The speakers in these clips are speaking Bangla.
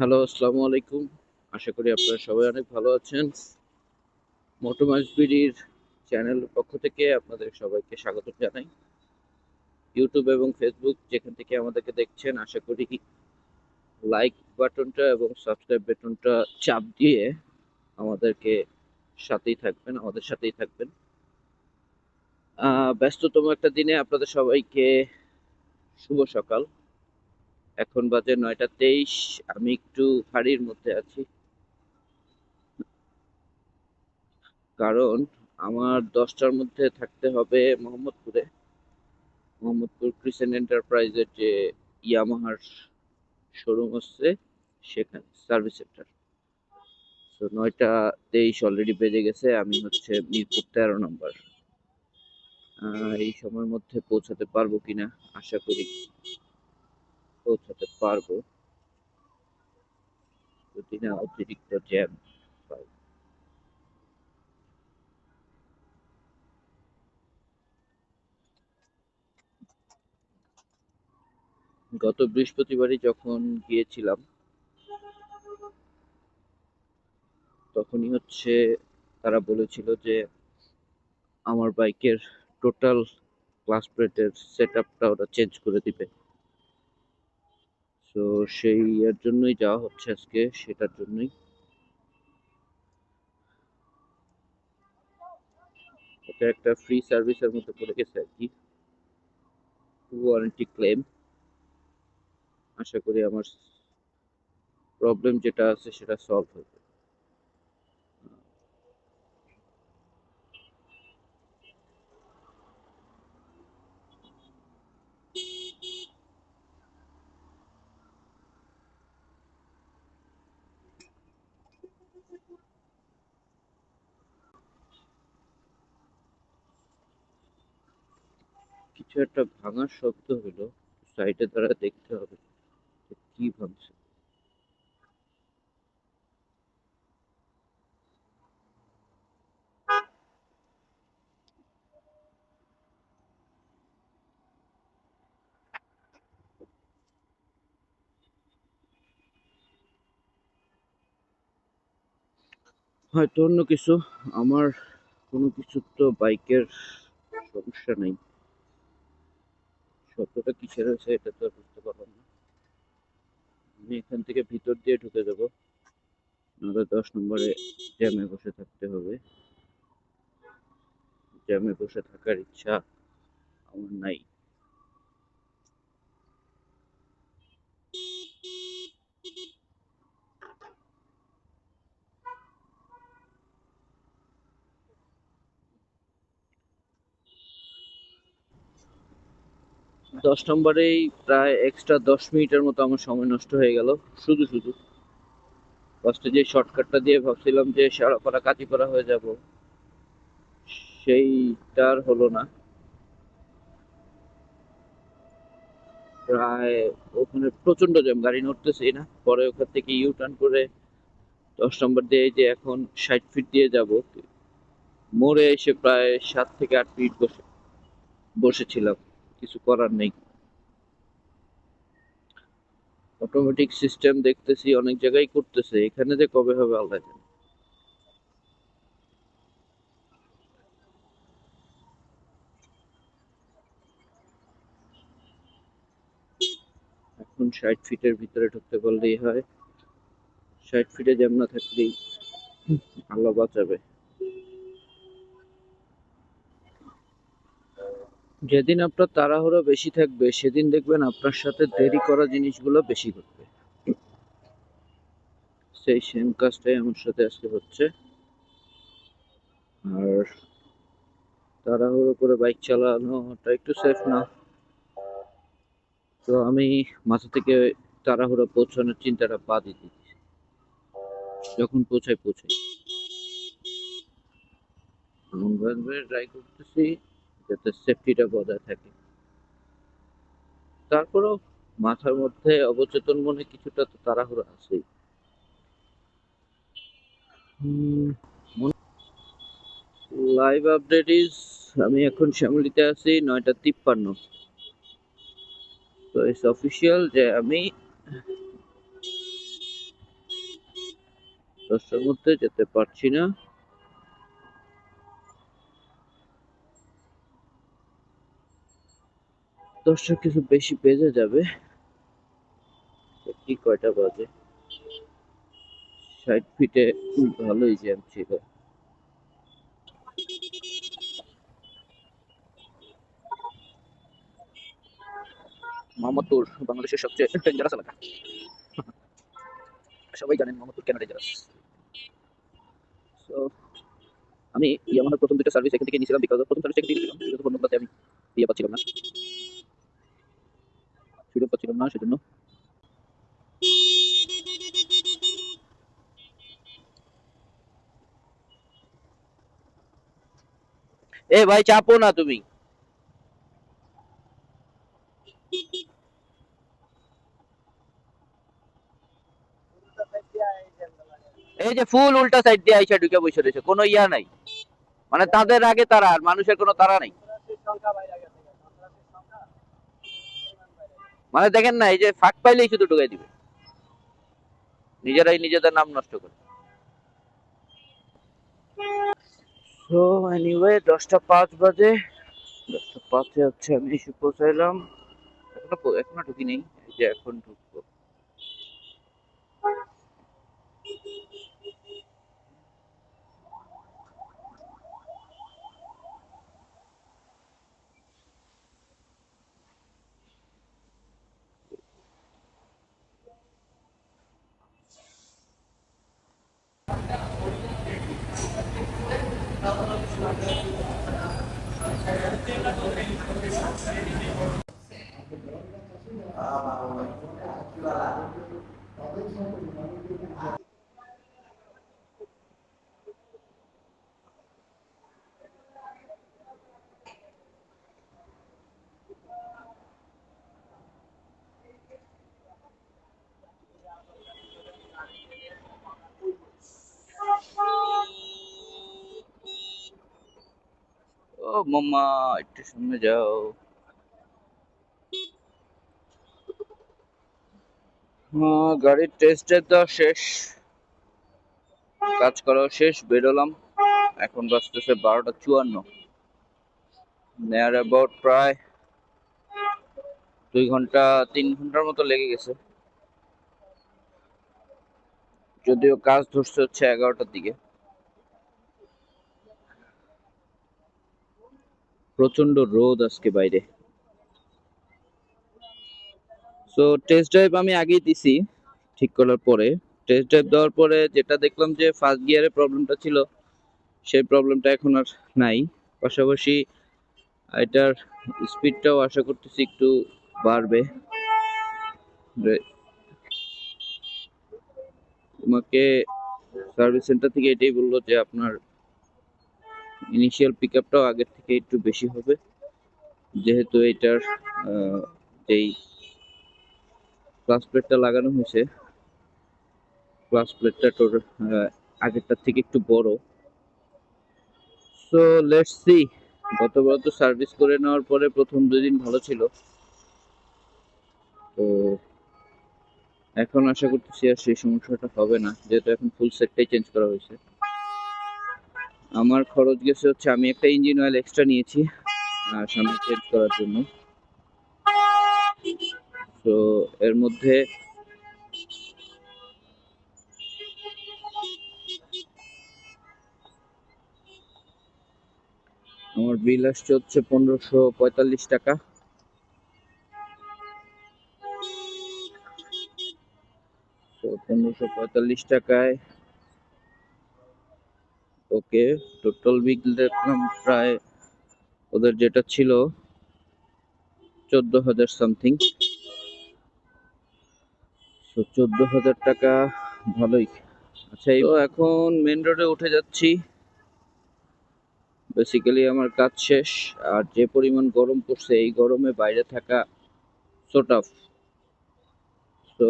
হ্যালো, আসসালামু আলাইকুম। আশা করি আপনারা সবাই অনেক ভালো আছেন। মোটোমাস বিডির চ্যানেলের পক্ষ থেকে আপনাদের সবাইকে স্বাগত জানাই। ইউটিউব এবং ফেসবুক যেখান থেকে আমাদেরকে দেখছেন, আশা করি লাইক বাটনটা এবং সাবস্ক্রাইব বাটনটা চাপ দিয়ে আমাদেরকে সাথেই থাকবেন, আমাদের সাথেই থাকবেন। ব্যস্ততম একটা দিনে আপনাদের সবাইকে শুভ সকাল। এখন বাজে নয়টা তেইশ, আমি একটু হাড়ির মধ্যে আছি। কারণ আমার দশটার মধ্যে থাকতে হবে মোহাম্মদপুরে। মোহাম্মদপুর ক্রিসেন্ট এন্টারপ্রাইজের যে ইয়ামাহার শোরুম আছে, সেখানে সার্ভিস সেন্টার তো নয়টা তেইশ অলরেডি বেজে গেছে, আমি হচ্ছে মিরপুর তেরো নম্বর এই সময়ের মধ্যে পৌঁছাতে পারব কিনা, আশা করি। পৌঁছাতে পারব। যদি না, অতিরিক্ত জ্যাম গত বৃহস্পতিবারই যখন গিয়েছিলাম, তখনই হচ্ছে তারা বলেছিল যে আমার বাইকের টোটাল ক্লাস প্লেটের সেট আপটা ওরা চেঞ্জ করে দিবে। তো সেই ইয়ের জন্যই যাওয়া হচ্ছে আজকে, সেটার জন্যই। এটা একটা ফ্রি সার্ভিসের মতো পড়ে গেছে আর কি। ওয়ারেন্টি ক্লেম আশা করি আমার প্রবলেম যেটা আছে সেটা সলভ হবে কিছু একটা ভাঙার শব্দ হলো সাইডে দ্বারা দেখতে হবে কি ভাঙছে। হয়তো অন্য কিছু, আমার কোনো কিছু তো বাইকের সমস্যা নেই। শব্দটা কিসের হয়েছে এটা তো বুঝতে পারলাম না। আমি এখান থেকে ভিতর দিয়ে ঢুকে যাব, নাহলে দশ নম্বরে জ্যামে বসে থাকতে হবে। জ্যামে বসে থাকার ইচ্ছা আমার নাই। দশ নম্বরেই প্রায় এক্সট্রা দশ মিনিটের মতো আমার সময় নষ্ট হয়ে গেল। শুধু শুধু। ফার্স্টে যে শর্টকাটটা দিয়ে ভাবছিলাম যে সারাপাড়া কাঁচিপাড়া হয়ে যাব সেইটার হলো না। প্রায় ওখানে প্রচণ্ড জ্যাম, গাড়ি নড়তেছেই না। পরে ওখান থেকে ইউ টার্ন করে দশ নম্বর দিয়ে যে এখন ষাট ফিট দিয়ে যাব, মোড়ে এসে প্রায় সাত থেকে আট মিনিট বসে, বসেছিলাম। কিছু করার নেই। অটোমেটিক সিস্টেম দেখতেছি, অনেক জায়গায় করতেছে। এখানে যে কবে হবে, আল্লাহ জানে। এখন ষাট ফিটের ভিতরে ঢুকতে পারলেই হয়। ষাট ফিটে জ্যাম না থাকলেই আল্লাহ বাঁচাবে। যেদিন আপনার তাড়াহুড়ো বেশি থাকবে, সেদিন দেখবেন আপনার সাথে দেরি করা জিনিসগুলো বেশি ঘটবে। সেই সেম কাজটাই আমার সাথে আজকে হচ্ছে। আর তাড়াহুড়ো করে বাইক চালানোটা একটু সেফ না। তো আমি মাথা থেকে তাড়াহুড়ো পৌঁছানোর চিন্তাটা বাদই দিচ্ছি যখন পৌঁছাই পৌঁছাই। ট্রাই করতেছি। যাতে সেফটিটা বজায় থাকে। তারপরেও মাথার মধ্যে অবচেতন মনে কিছুটা তো তাড়াহুড়ো আছেই। লাইভ আপডেট ইজ আমি এখন শ্যামলিতে আছি, নয়টা তিপ্পান্ন। তো ইটস অফিসিয়াল যে আমি দশটার মধ্যে যেতে পারছি না। দশটা কিছু বেশি বেজে যাবে। কি কয়টা বাজে? ষাট ফিটে ভালোই জ্যাম ছিল। মোহাম্মদপুর বাংলাদেশের সবচেয়ে ডেঞ্জারাস এলাকা। সবাই জানেন মোহাম্মদপুর কেন ডেঞ্জারাস তো আমি ইয়ামাহার প্রথম দুটো সার্ভিস এখান থেকে নিয়েছিলাম বিকজ প্রথম সার্ভিস এখান থেকে বন্ধুগুলোতে আমি দিয়ে পাচ্ছিলাম না। না, সেজন্য। এ ভাই, চাপো না তুমি। এই যে ফুল উল্টা সাইড দিয়ে আইসা ঢুকে বসে রয়েছে, কোনো ইয়া নাই। মানে তাদের আগে তারা, আর মানুষের কোনো তারা নাই। মানে দেখেন না, এই যে ফাঁক পাইলেই শুধু ঢুকাই দিবে। নিজেরাই নিজেদের নাম নষ্ট করে। সো এনিওয়ে দশটা পাঁচ বাজে। দশটা পাঁচে হচ্ছে আমি এসে পৌঁছাইলাম। এখনও এখনও ঢুকি নেই যে এখন ঢুকবো। ও মাম্মা, একটু সামনে যাও। গাড়ির টেস্টে তো শেষ। কাজ করাও শেষ, বেরোলাম। এখন বাজতেছে বারোটা চুয়ান্ন। নেয়ার অ্যাবাউট প্রায় দুই ঘণ্টা, তিন ঘণ্টার মতো লেগে গেছে। যদিও কাজ ধরছে হচ্ছে এগারোটার দিকে। প্রচণ্ড রোদ আজকে বাইরে। সো টেস্ট ড্রাইভ আমি আগেই দিছি, ঠিক করার পরে। টেস্ট ড্রাইভ দেওয়ার পরে যেটা দেখলাম যে ফার্স্ট গিয়ারে প্রবলেমটা ছিল, সেই প্রবলেমটা এখন আর নাই। পাশাপাশি এটার স্পিডটাও আশা করতেছি একটু বাড়বে। তোমাকে সার্ভিস সেন্টার থেকে এটাই বলল যে আপনার ইনিশিয়াল পিক আপটাও আগের থেকে একটু বেশি হবে। যেহেতু এটার যেই ক্লাস প্লেটটা লাগানো হয়েছে ক্লাস প্লেটটা তোর আগেরটার থেকে একটু বড়। সো লেটস সি গতবার তো সার্ভিস করে নেওয়ার পরে প্রথম দুই দিন ভালো ছিল। তো এখন আশা করতেছি আর সেই সমস্যাটা হবে না, যেহেতু এখন ফুল সেটটাই চেঞ্জ করা হয়েছে। আমার খরচ গেছে হচ্ছে, আমি একটা ইঞ্জিন অয়েল এক্সট্রা নিয়েছি সামনে চেঞ্জ করার জন্য। তো এর মধ্যে আমার বিল আসছে হচ্ছে পনেরোশো পঁয়তাল্লিশ টাকা। তো পনেরোশো পঁয়তাল্লিশ টাকায় ওকে টোটাল বিল দেখলাম প্রায় ওদের যেটা ছিল চোদ্দ হাজার সামথিং তো চোদ্দ হাজার টাকা ভালোই। আচ্ছা তো এখন মেন রোডে উঠে যাচ্ছি। বেসিক্যালি আমার কাজ শেষ, আর যে পরিমাণ গরম পড়ছে, এই গরমে বাইরে থাকা সো টাফ তো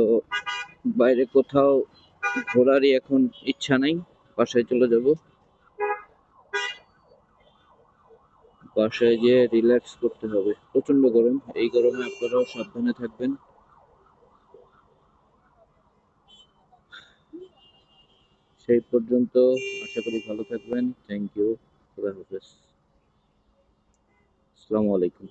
বাইরে কোথাও ঘোরারই এখন ইচ্ছা নাই, বাসায় চলে যাব। বাসায় গিয়ে রিল্যাক্স করতে হবে। প্রচণ্ড গরম। এই গরমে আপনারাও সাবধানে থাকবেন। সেই পর্যন্ত আশা করি ভালো থাকবেন। থ্যাংক ইউ খুদা হাফেজ। আসসালামু আলাইকুম।